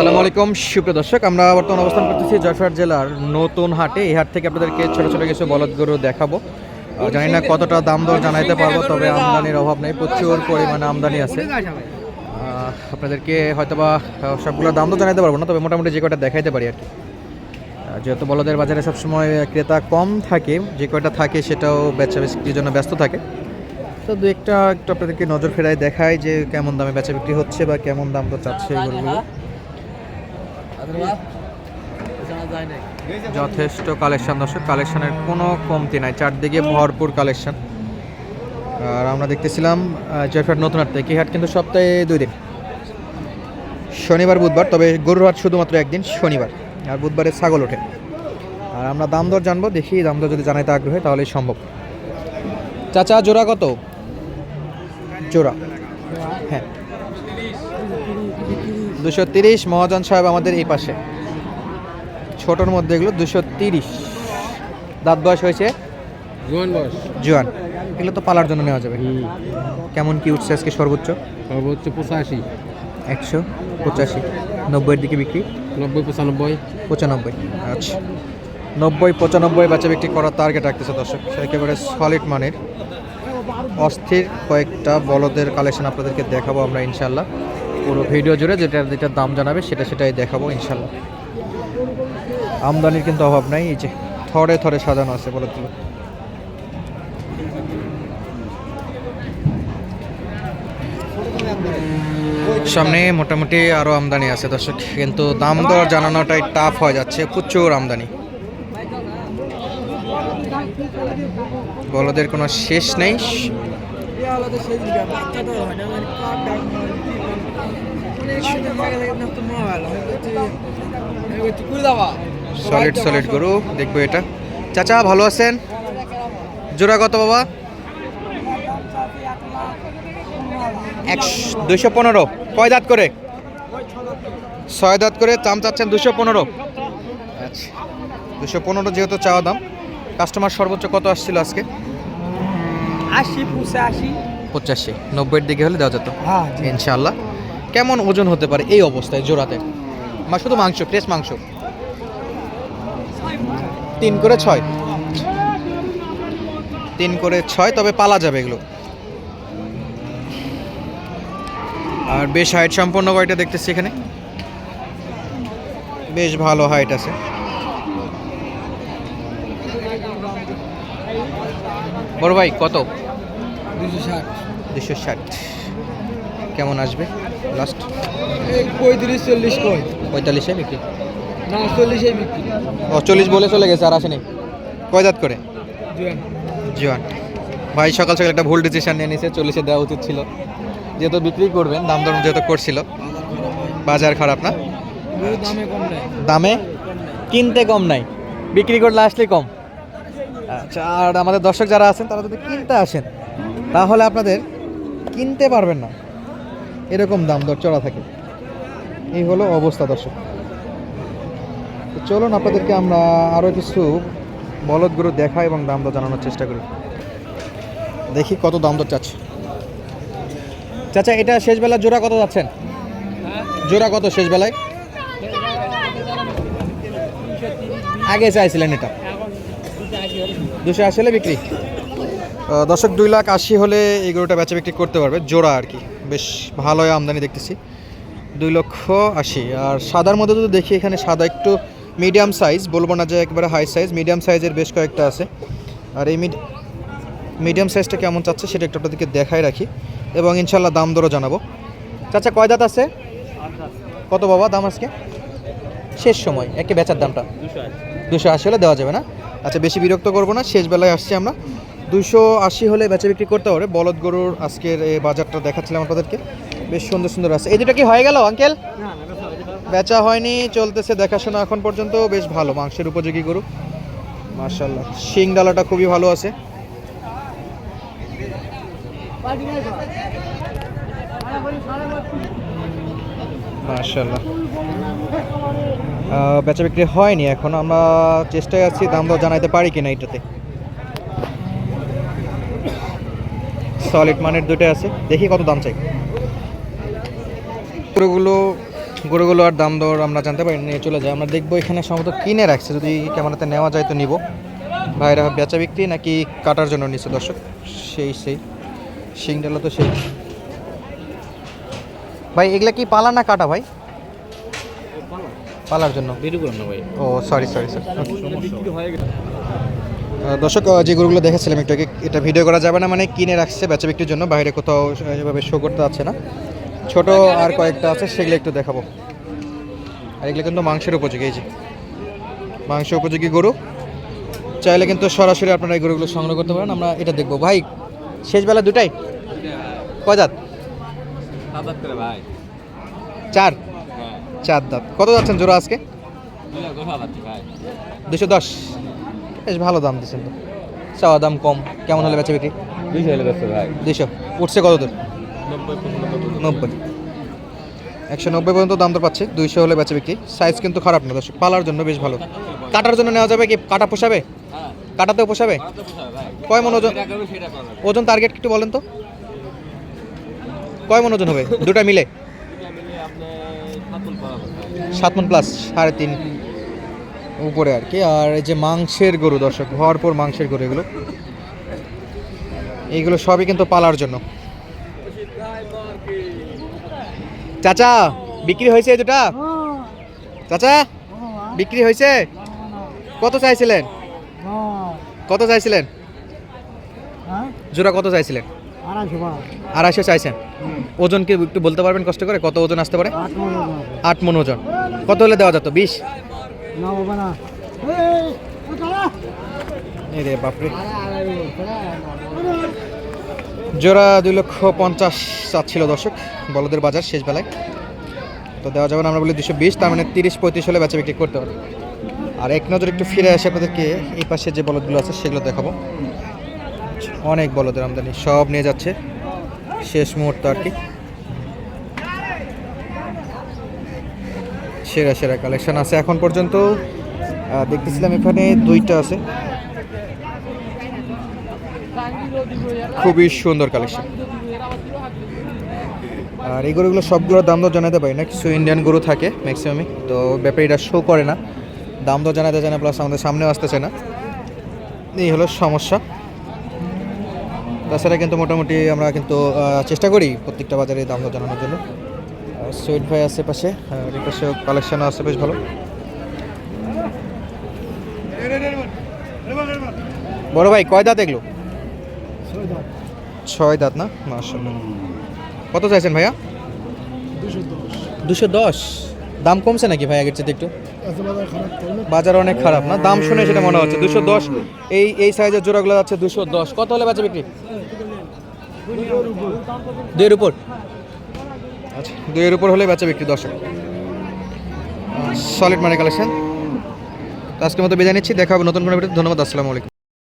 আসসালামু আলাইকুম সুপ্রিয় দর্শক আমরা বর্তমানে অবস্থান করতেছি যশোর জেলার নতুন হাটে এই হাট থেকে আপনাদেরকে ছোট ছোট কিছু বলদ গরু দেখাবো। জানি না কতটা দাম দর জানাইতে পারব তবে আমদানির অভাব নেই প্রচুর পরিমাণে আমদানি আছে। আপনাদেরকে হয়তোবা আহ, সবগুলো দাম তো জানাইতে পারব না তবে মোটামুটি যে কয়টা দেখাইতে পারি আর কি। যেহেতু বলদের বাজারে সবসময় ক্রেতা কম থাকে যে কয়টা থাকে সেটাও বেচা বিক্রির জন্য ব্যস্ত থাকে। তো দু একটা একটু আপনাদেরকে নজর ফেরায় দেখায় যে কেমন দামে বেচা বিক্রি হচ্ছে বা কেমন দাম তো চাচ্ছে এই গরুগুলো। যথেষ্ট কালেকশন, দর্শক, কালেকশনের কোনো কমতি নাই। চারদিকে ভরপুর কালেকশন। আর আমরা দেখতেছিলাম জয়ফাট নতুন হাট থেকে। হাট কিন্তু সপ্তাহে দুই দিন। শনিবার, বুধবার। তবে গরুর হাট শুধুমাত্র একদিন, শনিবার। আর বুধবারে ছাগল ওঠে। আর আমরা দাম দর জানব, দেখি দাম দর যদি জানাইতে আগ্রহী, তাহলেই সম্ভব। চাচা, জোড়া কত? জোড়া। হ্যাঁ। দুশো তিরিশ। মহাজন সাহেব আমাদের এই পাশে। ছোটোর মধ্যে এগুলো দুশো তিরিশ। দাঁত বয়স হয়েছে? জোয়ান বয়স। জোয়ান। এগুলো তো পালার জন্য নেওয়া যাবে। কেমন কি উঠছে আজকে সর্বোচ্চ? সর্বোচ্চ পঁচাশি। একশো পঁচাশি। নব্বইয়ের দিকে বিক্রি? নব্বই পঁচানব্বই। পঁচানব্বই। আচ্ছা। নব্বই পঁচানব্বই বাচ্চা বিক্রি করার টার্গেট রাখতেছে দর্শক। একেবারে সলিড মানের। অস্থির কয়েকটা বলদের কালেকশন আপনাদেরকে দেখাবো আমরা ইনশাল্লাহ পুরো ভিডিও জুড়ে যেটা যেটার দাম জানাবে সেটা সেটাই দেখাবো, ইনশাল্লাহ। আমদানির কিন্তু অভাব নাই, এই যে থরে থরে সাজানো আছে বলদগুলো সামনে মোটামুটি আরও আমদানি আছে, দর্শক। কিন্তু দাম দর জানানোটাই টাফ হয়ে যাচ্ছে, প্রচুর আমদানি। বলদের কোনো শেষ নেই। সলিড সলিড গরু, দেখব এটা। চাচা, ভালো আছেন? জোড়া কত বাবা? দুশো পনেরো। কয় দাঁত করে? ছয় দাঁত করে, দাম চাচ্ছেন দুশো পনেরো। আচ্ছা দুশো পনেরো যেহেতু চাওয়া দাম। কাস্টমার সর্বোচ্চ কত আসছিল আজকে? আশি পঁচাশি। পঁচাশি নব্বইয়ের দিকে হলে দেওয়া যেত। হ্যাঁ ইনশাল্লাহ কেমন ওজন হতে পারে এই অবস্থায় জোড়াতে? মা শুধু মাংস ফ্রেশ মাংস? তিন করে ছয়। তিন করে ছয় তবে পালা যাবে এগুলো। আর বেশ হাইট সম্পন্ন কয়টা দেখতেছি এখানে? বেশ ভালো হাইট আছে। বড় ভাই কত? দুশো ষাট। কেমন আসবে লাস্ট এই পঁয়ত্রিশ চল্লিশ কই পঁয়তাল্লিশে বিক্রি? না চল্লিশে বিক্রি। ও চল্লিশ বলে চলে গেছে আর আসেনি? কয় দাঁত করে? জুয়েন। জোয়ান। ভাই সকাল সকাল একটা ভুল ডিসিশন নিয়ে নিছে চল্লিশে দেওয়া উচিত ছিল। যেহেতু বিক্রি করবেন দাম দর যেহেতু করছিল। বাজার খারাপ না? দামে দামে? কিনতে কম নাই। বিক্রি করলে আসলে কম। আচ্ছা আর আমাদের দর্শক যারা আছেন তারা যদি কিনতে আসেন তাহলে আপনাদের কিনতে পারবেন না। এরকম দাম দর চড়া থাকে। এই হলো অবস্থা দর্শক। চলুন আপনাদেরকে আমরা আরও কিছু বলদ গরু দেখা এবং দাম দর জানানোর চেষ্টা করি। দেখি কত দাম দর চাচ্ছে। চাচা, এটা শেষ বেলা জোড়া কত যাচ্ছেন? জোড়া কত শেষ বেলায় আগে চাইছিলেন এটা। দুশো আশি হলে বিক্রি। দর্শক দুই লাখ আশি হলে এই গরুটা বেচা বিক্রি করতে পারবে জোড়া আর কি। বেশ ভালোই আমদানি দেখতেছি। দুই লক্ষ আশি। আর সাদার মধ্যে যদি দেখি এখানে সাদা একটু মিডিয়াম সাইজ বলব না যে একবারে হাই সাইজ মিডিয়াম সাইজের বেশ কয়েকটা আছে। আর এই মিড মিডিয়াম সাইজটা কেমন চাচ্ছে সেটা একটু আপনাদেরকে দেখাই রাখি এবং ইনশাল্লাহ দাম দরও জানাব। চাচা কয় দাঁত আছে? কত বাবা দাম আজকে? শেষ সময় একে বেচার দামটা? দুশো আশি হলে দেওয়া যাবে না? আচ্ছা বেশি বিরক্ত করব না শেষ বেলায় আসছি আমরা। দুশো আশি হলে বেচা বিক্রি করতে পারে। বলদ গরুর আজকের এই বাজারটা দেখাচ্ছিলাম আপনাদেরকে। বেশ সুন্দর সুন্দর আছে। এই দুটো কি হয়ে গেল আঙ্কেল? বেচা হয়নি। চলতেছে দেখাশোনা এখন পর্যন্ত। বেশ ভালো মাংসের উপযোগী গরু। মার্শাল্লাহ শিং ডালাটা খুবই ভালো আছে। মার্শাল্লাহ বেচা বিক্রি হয়নি এখন। আমরা চেষ্টায় আছি দাম দর জানাইতে পারি কিনা এটাতে সলিড মানের দুটো আছে। দেখি কত দাম চাই। গরুগুলো গরুগুলো আর দাম দর আমরা জানতে পারি নিয়ে চলে যাই। আমরা দেখব এখানে সম্ভবত কিনে রাখছে যদি ক্যামেরাতে নেওয়া যায় তো নিব। ভাইরা বেচা বিক্রি নাকি কাটার জন্য নিচ্ছে দর্শক? সেই সেই। শিংডালো তো সেই। ভাই এগুলা কি পালা না কাটা ভাই? পালার জন্য। ও সরি সরি স্যার দর্শক যে গরুগুলো দেখেছিলাম একটু আগে এটা ভিডিও করা যাবে না মানে কিনে রাখছে বেচা বিক্রির জন্য বাইরে কোথাও এভাবে শো করতে আছে না। ছোট আর কয়েকটা আছে সেগুলো একটু দেখাবো। আর এগুলো কিন্তু মাংসের উপযোগী এই যে। মাংস উপযোগী গরু। চাইলে কিন্তু সরাসরি আপনারা এই গরুগুলো সংগ্রহ করতে পারেন আমরা এটা দেখব। ভাই শেষ বেলা দুটাই? কয় দাঁত? ভাই। চার? হ্যাঁ। চার দাঁত। কত যাচ্ছেন জোড়া আজকে? দুশো দশ। বেশ ভালো দাম দিচ্ছেন তো চাওয়া দাম কম। কেমন হলে বেচা বিক্রি? দুইশো হলে ব্যস্ত ভাই। দুশো উঠছে কত দূর? নব্বই একশো নব্বই পর্যন্ত দাম তো পাচ্ছি। দুইশো হলে বেচা বিক্রি। সাইজ কিন্তু খারাপ না দর্শক। পালার জন্য বেশ ভালো। কাটার জন্য নেওয়া যাবে কি? কাটা পোষাবে? হ্যাঁ কাটাতেও পোষাবে? কয় মন ওজন? ওজন টার্গেট একটু বলেন তো। কয় মন ওজন হবে? দুটা মিলে? সাত মন প্লাস সাড়ে তিন। উপরে আর কি। আর এই যে মাংসের গরু দর্শক, ভরপুর মাংসের গরু এগুলো। এইগুলো সবই কিন্তু পালার জন্য। চাচা, বিক্রি হয়েছে দুটা? চাচা, বিক্রি হয়েছে? কত চাইছিলেন? কত চাইছিলেন? জোড়া কত চাইছিলেন? আড়াইশো চাইছেন। ওজন কি একটু বলতে পারবেন কষ্ট করে, কত ওজন আসতে পারে? আট মন ওজন। কত হলে দেওয়া যেত? বিশ? এই রে বাপরে। জোড়া দুই লক্ষ পঞ্চাশ চাচ্ছিল দর্শক বলদের বাজার শেষ বেলায়। তো দেওয়া যাবে না আমরা বলি দুশো বিশ তার মানে তিরিশ পঁয়ত্রিশ হলে বেচা বিক্রি করতে পারে আর এক নজর একটু ফিরে আসে আপনাদেরকে এই পাশে যে বলদগুলো আছে সেগুলো দেখাবো। অনেক বলদের আমদানি সব নিয়ে যাচ্ছে। শেষ মুহূর্ত আর কি। সেরা সেরা কালেকশন আছে। এখন পর্যন্ত দেখতেছিলাম এখানে দুইটা আছে। খুবই সুন্দর কালেকশন আর এই গরুগুলো সবগুলোর দাম দর জানাতে পারি না, কিছু ইন্ডিয়ান গরু থাকে ম্যাক্সিমামই তো ব্যাপারীরা শো করে না। দাম দর জানাতে চায় না প্লাস আমাদের সামনেও আসতেছে না। এই হলো সমস্যা। তাছাড়া কিন্তু মোটামুটি আমরা কিন্তু চেষ্টা করি প্রত্যেকটা বাজারে দাম দর জানানোর জন্য। সুইট ভাই আছে পাশে, আর পাশে কালেকশনও আছে, বেশ ভালো। বড় ভাই, কয় দাঁত এগুলো? ছয় দাঁত না? কত চাইছেন ভাইয়া? দুশো দশ। দাম কমছে নাকি ভাই আগের চেয়ে একটু? বাজার অনেক খারাপ না? দাম শুনে সেটা মনে হচ্ছে। দুশো দশ, এই এই সাইজের জোড়াগুলো যাচ্ছে দুশো দশ। কত হলে বাজে বিক্রি? দুইয়ের উপর। আচ্ছা দুইয়ের উপর হলে বেচা বিক্রি, দর্শক। সলিড মানে কালেকশন আজকের মতো বিদায় নিচ্ছি, দেখা হবে নতুন কোনো ভিডিও ধন্যবাদ, আসসালামু আলাইকুম।